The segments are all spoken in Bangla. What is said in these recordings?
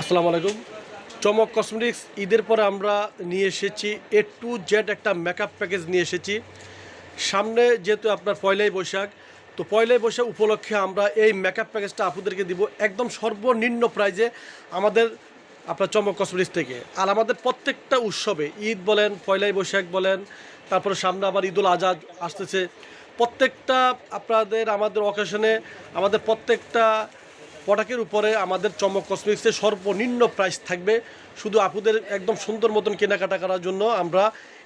আসসালামু আলাইকুম। চমক কসমেটিক্স ঈদের পরে আমরা নিয়ে এসেছি এ টু জেড একটা মেকআপ প্যাকেজ নিয়ে এসেছি। সামনে যেহেতু আপনার পয়লাই বৈশাখ, তো পয়লাই বৈশাখ উপলক্ষে আমরা এই মেকআপ প্যাকেজটা আপনাদেরকে দিব একদম সর্বনিম্ন প্রাইজে আমাদের আপনার চমক কসমেটিক্স থেকে। আর আমাদের প্রত্যেকটা উৎসবে, ঈদ বলেন, পয়লাই বৈশাখ বলেন, তারপরে সামনে আবার ঈদুল আজাদ আসতেছে। প্রত্যেকটা আপনাদের, আমাদের অকেশনে আমাদের প্রত্যেকটা প্রোডাক্টের উপরে আমাদের চমক কসমেটিক্সের সর্বনিম্ন প্রাইস থাকবে। শুধু আপুদের একদম সুন্দর মতন কেনাকাটা করার জন্য আমরা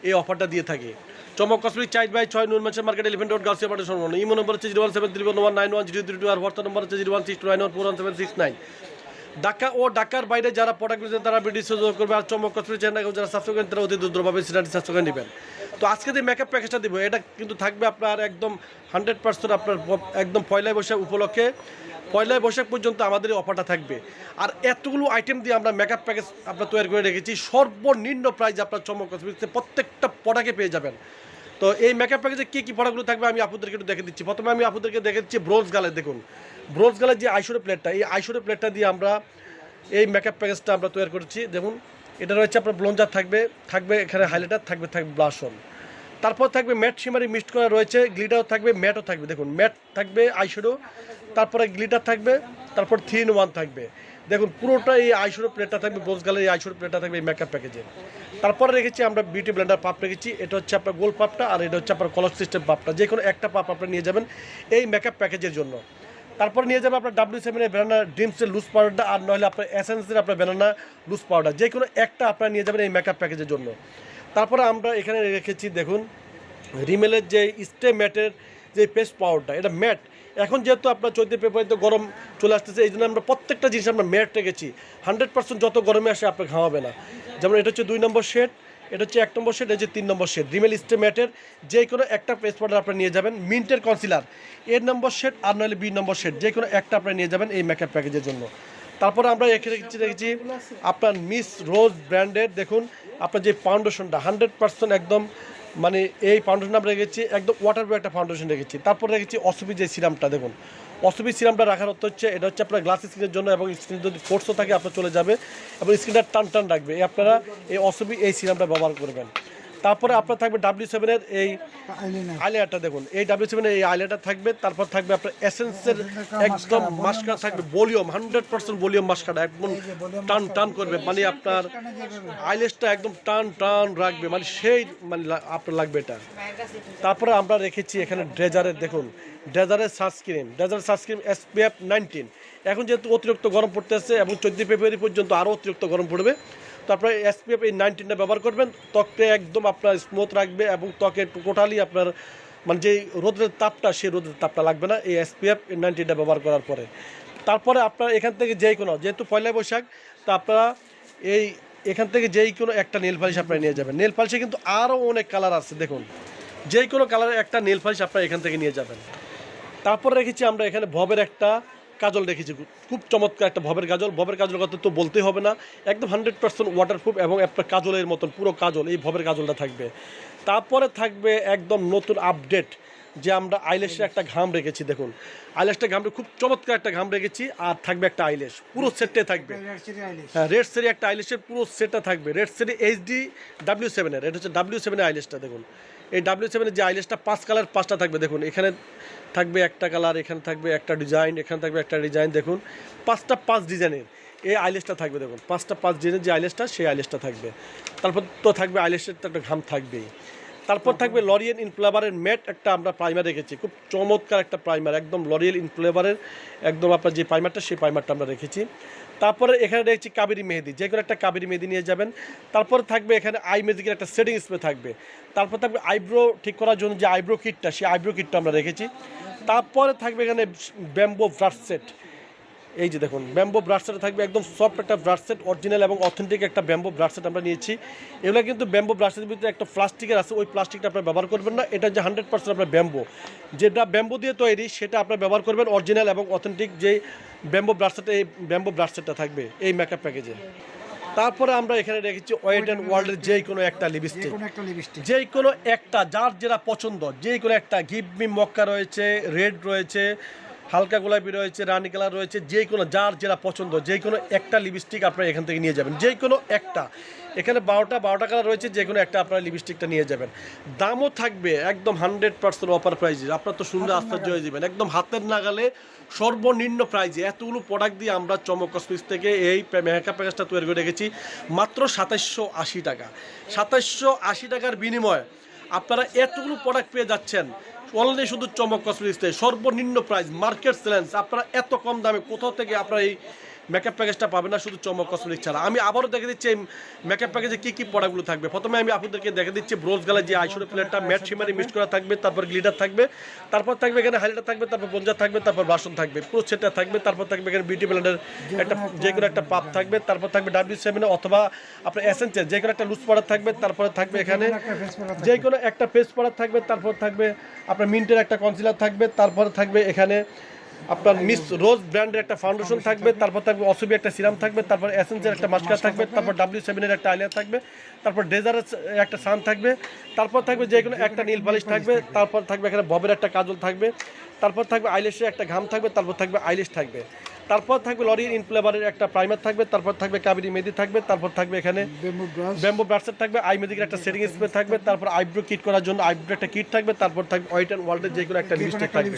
এই অফারটা দিয়ে থাকি। চমক কসমেটিক চাইট বাই ছয়, নুন মাসের মার্কেট এলিভেন্ট রোড গার্লস অ্যাপার্টের সম্পূর্ণ ইমো নম্বর হচ্ছে zero one seven three one nine one zero three two আর। হোয়াটসঅ্যাপ নম্বর হচ্ছে zero one six two nine one four one seven six nine. Dhaka ও ঢাকার বাইরে যারা প্রোডাক্ট নিচ্ছেন তারা যোগাযোগ করবে। আর চমক কসমেটিক চ্যানেল যারা সাবস্ক্রাইব করেন, তারা অতি দ্রুতভাবে সিনাটি সাবস্ক্রাইব নেবেন। তো আজকে যে মেকআপ প্যাকেজটা দিব, এটা কিন্তু থাকবে আপনার একদম হান্ড্রেড পার্সেন্ট আপনার একদম পয়লা বৈশাখ উপলক্ষে। পয়লা বৈশাখ পর্যন্ত আমাদের এই অফারটা থাকবে। আর এতগুলো আইটেম দিয়ে আমরা মেকআপ প্যাকেজ আপনার তৈরি করে রেখেছি, সর্বনিম্ন প্রাইস আপনার চমক প্রত্যেকটা প্রোডাক্টে পেয়ে যাবেন। তো এই মেকআপ প্যাকেজে কী কী প্রোডাক্টগুলো থাকবে আমি আপনাদেরকে একটু দেখে দিচ্ছি। প্রথমে আমি আপনাদেরকে দেখে দিচ্ছি ব্রোঞ্জ গালের দেখুন। ব্রোঞ্জ গালের যে আইশোরে প্লেটটা এই আইশোরে প্লেটটা দিয়ে আমরা এই মেকআপ প্যাকেজটা আমরা তৈরি করেছি। দেখুন, এটা রয়েছে আপনার ব্লঞ্জার থাকবে থাকবে এখানে হাইলাইটার থাকবে থাকবে ব্লাশন তারপর থাকবে ম্যাট শিমারি মিক্সড করা রয়েছে, গ্লিটারও থাকবে, ম্যাটও থাকবে। দেখুন, ম্যাট থাকবে আইশ্যাডো তারপরে গ্লিটার থাকবে, তারপর থ্রি ইন ওয়ান থাকবে। দেখুন পুরোটা এই আইশ্যাডো প্লেটটা থাকবে ব্রোজ গালের এই আইশ্যাডো প্লেটটা থাকবে এই মেকআপ প্যাকেজে তারপরে রেখেছি আমরা বিউটি ব্লেন্ডার পাপ রেখেছি, এটা হচ্ছে আপনার গোল পাপটা আর এটা হচ্ছে আপনার কলর সিস্টেম পাপটা যে কোনো একটা পাপ আপনারা নিয়ে যাবেন এই মেকআপ প্যাকেজের জন্য। তারপর নিয়ে যাবে আপনার ডাব্লিউ সেভেনের ব্যানানা ড্রিমসের লুজ পাউডারটা আর নইলে আপনার এসেন্সের আপনার ব্যানানা লুজ পাউডার যে কোনো একটা আপনারা নিয়ে যাবেন এই মেকআপ প্যাকেজের জন্য। তারপরে আমরা এখানে রেখেছি, দেখুন, রিমেলের যে স্টে ম্যাটের যে পেস্ট পাউডারটা এটা ম্যাট। এখন যেহেতু আপনার চৈত্র তো গরম চলে আসতেছে, এই জন্য আমরা প্রত্যেকটা জিনিস আমরা ম্যাট রেখেছি। হান্ড্রেড পার্সেন্ট যত গরমে আসে আপনার ঘামাবে না। যেমন এটা হচ্ছে দুই নম্বর শেড, এটা হচ্ছে এক নম্বর শেড, এটা হচ্ছে তিন নম্বর শেড। রিমেল স্টে ম্যাটের যে কোনো একটা পেস্ট পাউডার আপনি নিয়ে যাবেন, মিন্টের কনসিলার। এর নম্বর শেড আর নইলে বি নম্বর শেড, যে কোনো একটা আপনি নিয়ে যাবেন এই মেকআপ প্যাকেজের জন্য। তারপরে আমরা রেখেছি রেখেছি আপনার মিস রোজ ব্র্যান্ডের, দেখুন, আপনার যে ফাউন্ডেশনটা, হান্ড্রেড পার্সেন্ট একদম মানে এই ফাউন্ডেশন আমরা রেখেছি, একদম ওয়াটার একটা ফাউন্ডেশন রেখেছি। তারপর রেখেছি অসুবি যে সিরামটা, দেখুন। অসুবি সিরামটা রাখার অর্থ হচ্ছে, এটা হচ্ছে আপনার গ্লাস স্ক্রিনের জন্য এবং স্ক্রিন যদি ফোর্সও থাকে, আপনার চলে যাবে এবং স্ক্রিনটা টান টান রাখবে। আপনারা এই অসুবি এই সিরামটা ব্যবহার করবেন। তারপরে আপনার থাকবে ডাব্লিউ সেভেনের এই আইলাইনারটা দেখুন। এই ডাব্লিউ সেভেনের এই আইলাইনার থাকবে তারপর থাকবে আপনার এসেন্সের একদম মাস্কার থাকবে volume hundred percent volume mascara একদম টান টান করবে মানে আপনার আইলেসটা একদম টান টান রাখবে মানে সেই মানে আপনার লাগবে এটা। তারপরে আমরা রেখেছি এখানে ড্রেজারের দেখুন ড্রেজারের সানস্ক্রিন ড্রেজারের সানস্ক্রিন এসপিএফ নাইনটিন এখন যেহেতু অতিরিক্ত গরম পড়তেছে এবং চোদ্দ ফেব্রুয়ারি পর্যন্ত আরও অতিরিক্ত গরম পড়বে তারপরে এসপিএফ এই নাইনটিনটা ব্যবহার করবেন ত্বককে একদম আপনার স্মুথ রাখবে এবং ত্বকে টোটালি আপনার মানে যে রোদের তাপটা, সেই রোদের তাপটা লাগবে না এই এসপিএফ নাইনটিনটা ব্যবহার করার পরে। তারপরে আপনার এখান থেকে যেই কোনো, যেহেতু পয়লা বৈশাখ, তা আপনারা এই এখান থেকে যেই কোনো একটা নেল পালিশ আপনারা নিয়ে যাবেন। নেল পালিশে কিন্তু আরও অনেক কালার আছে, দেখুন। যেই কোনো কালারের একটা নেল পালিশ আপনারা এখান থেকে নিয়ে যাবেন। তারপর রেখেছি আমরা এখানে ভবের একটা কাজল রেখেছি খুব চমৎকার একটা ভবের কাজল। ভবের কাজল কথা তো বলতেই হবে না। একদম হান্ড্রেড পার্সেন্ট ওয়াটারপ্রুফ এবং একটা কাজলের মতন পুরো কাজল, এই ভবের কাজলটা থাকবে। তারপরে থাকবে একদম নতুন আপডেট যে আমরা আইলেশের একটা ঘাম রেখেছি দেখুন। আইলেশটা ঘামটা খুব চমৎকার একটা ঘাম রেখেছি আর থাকবে একটা আইলেশ। পুরো সেটে থাকবে। হ্যাঁ রেড সেরি একটা আইলেশের পুরো সেটটা থাকবে। রেড সেরি এইচডি ডাব্লিউ সেভেনের এটা হচ্ছে ডাব্লিউ সেভেনের আইলেশটা দেখুন। এই ডাব্লিউ সেভেনের যে আইলেশটা পাঁচ কালার পাঁচটা থাকবে দেখুন। এখানে থাকবে একটা কালার এখানে থাকবে একটা ডিজাইন এখানে থাকবে একটা ডিজাইন দেখুন। পাঁচটা পাঁচ ডিজাইনের এই আইলেশটা থাকবে দেখুন। পাঁচটা পাঁচ ডিজাইনের যে আইলেশটা সেই আইলেশটা থাকবে। তারপর তো থাকবে আইলেশের তো একটা ঘাম থাকবেই। তারপর থাকবে লরিয়েল ইনফ্লেভারের ম্যাট একটা আমরা প্রাইমার রেখেছি। খুব চমৎকার একটা প্রাইমার একদম লরিয়েল ইনফ্লেভারের একদম আপনার যে প্রাইমারটা সেই প্রাইমারটা আমরা রেখেছি। তারপরে এখানে রেখেছি কাবেরি মেহেদি যে কোনো একটা কাবেরি মেহেদি নিয়ে যাবেন। তারপরে থাকবে এখানে আই ম্যাজিকের একটা সেটিং স্প্রে থাকবে। তারপর থাকবে আইব্রো ঠিক করার জন্য যে আইব্রো কিটটা সেই আইব্রো কিটটা আমরা রেখেছি। তারপরে থাকবে এখানে ব্যাম্বো ব্রাশ সেট এই যে দেখুন ব্যাম্বো ব্রাশ সেট থাকবে একদম সফট একটা ব্রাশ সেট অরিজিনাল এবং অথেন্টিক একটা ব্যাম্বো ব্রাশ সেট আমরা নিয়েছি। এগুলো কিন্তু ব্যাম্বো ব্রাশের ভিতরে একটা প্লাস্টিকের আছে ওই প্লাস্টিকটা আপনার ব্যবহার করবেন না এটা যে হান্ড্রেড পার্সেন্ট আপনার ব্যাম্বো। যেটা ব্যাম্বো দিয়ে তৈরি সেটা আপনার ব্যবহার করবেন অরিজিনাল এবং অথেন্টিক যে ব্যাম্বো ব্রাশ সেট এই ব্যাম্বো ব্রাশ সেটটা থাকবে এই মেকআপ প্যাকেজে তারপরে আমরা এখানে রেখেছি ওয়েট অ্যান্ড ওয়ার্ল্ডের যে কোনো একটা লিপস্টিক কোনো একটা লিপস্টিক যে কোনো একটা যার যেটা পছন্দ যে কোনো একটা গিভ মি মক্কা রয়েছে রেড রয়েছে হালকা গোলাপি রয়েছে রানি কালার রয়েছে যে কোনো যার যেটা পছন্দ যে কোনো একটা লিপস্টিক আপনারা এখান থেকে নিয়ে যাবেন যে কোনো একটা। এখানে বারোটা বারোটা কালার রয়েছে যে কোনো একটা আপনারা লিপস্টিকটা নিয়ে যাবেন। দামও থাকবে একদম হান্ড্রেড পার্সেন্ট অফার প্রাইজে আপনার তো সুন্দর আশ্চর্য হয়ে যাবেন। একদম হাতের নাগালে সর্বনিম্ন প্রাইজে এতগুলো প্রোডাক্ট দিয়ে আমরা চমক কসমিক্স থেকে এই মেকআপ প্যাকেজটা তৈরি করে রেখেছি। মাত্র সাতাশশো আশি টাকা। সাতাশশো আশি টাকার বিনিময়ে আপনারা এতগুলো প্রোডাক্ট পেয়ে যাচ্ছেন। অনলি শুধু চমক কসমেটিক্সে সর্বনিম্ন প্রাইস মার্কেট চ্যালেঞ্জ আপনারা এত কম দামে কোথাও থেকে আপনারা এই মেকআপ প্যাকেজটা পাবে না, শুধু চমক কসমেটিক্স ছাড়া। আমি আবারও দেখে দিচ্ছি এই মেকআপ প্যাকেজে কী কী প্রোডাক্টগুলো থাকবে। প্রথমে আমি আপনাদেরকে দেখে দিচ্ছি ব্রোজ গালে যে আইশোর প্লেটটা ম্যাট শিমারি মিক্স করা থাকবে, তারপর গ্লিটার থাকবে, তারপর থাকবে এখানে হাইলাইটার থাকবে, তারপর বঞ্জা থাকবে, তারপর বাসন থাকবে। পুরো সেটটা থাকবে, তারপর থাকবে এখানে বিউটি ব্লেন্ডার একটা যে কোনো একটা পাপ থাকবে, তারপর থাকবে ডাব্লিউ সেভেন অথবা আপনার এসেন্সের যে কোনো একটা লুজ পাউডার থাকবে, তারপরে থাকবে এখানে যে কোনো একটা পেস্ট পাউডার থাকবে, তারপর থাকবে আপনার মিন্টের একটা কনসিলার থাকবে, তারপরে থাকবে এখানে আপনার মিস রোজ ব্র্যান্ডের একটা ফাউন্ডেশন থাকবে, তারপর থাকবে অসুবি একটা সিরাম থাকবে, তারপর অ্যাসেন্সের একটা মাস্কার থাকবে, তারপর ডাব্লিউ সেভেনের একটা আইলিয়া থাকবে, তারপর ডেজারের একটা সান থাকবে, তারপর থাকবে যে কোনো একটা নীল পালিশ থাকবে, তারপর থাকবে এখানে ববের একটা কাজল থাকবে, তারপর থাকবে আইলেশের একটা ঘাম থাকবে, তারপর থাকবে আইলিশ থাকবে। তারপর থাকবে লরির ইনফ্লেভারের একটা প্রাইমার থাকবে তারপর থাকবে কাবেরি মেদি থাকবে তারপর থাকবে এখানে ব্যাম্বো ব্রাশার থাকবে আই মেজিকের একটা সেটিং স্প্রে থাকবে তারপর আইব্রো কিট করার জন্য আইব্রো একটা কিট থাকবে তারপর থাকবে হোয়াইট অ্যান্ড ওয়ার্ল্ডের যে কোনো একটা লিপস্টিক থাকবে।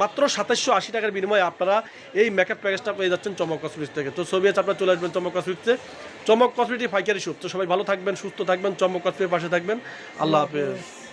মাত্র সাতাশশো আশি টাকার বিনিময়ে আপনারা এই মেকআপ প্যাকেজটা পেয়ে যাচ্ছেন চমক কসমেটিক্স থেকে। তো ছবি আছে আপনারা চলে আসবেন চমক কসমেটিক্সে চমক কসমেটিক ফাইকারি শুট তো সবাই ভালো থাকবেন সুস্থ থাকবেন চমক কসমেটির পাশে থাকবেন। আল্লাহ হাফেজ।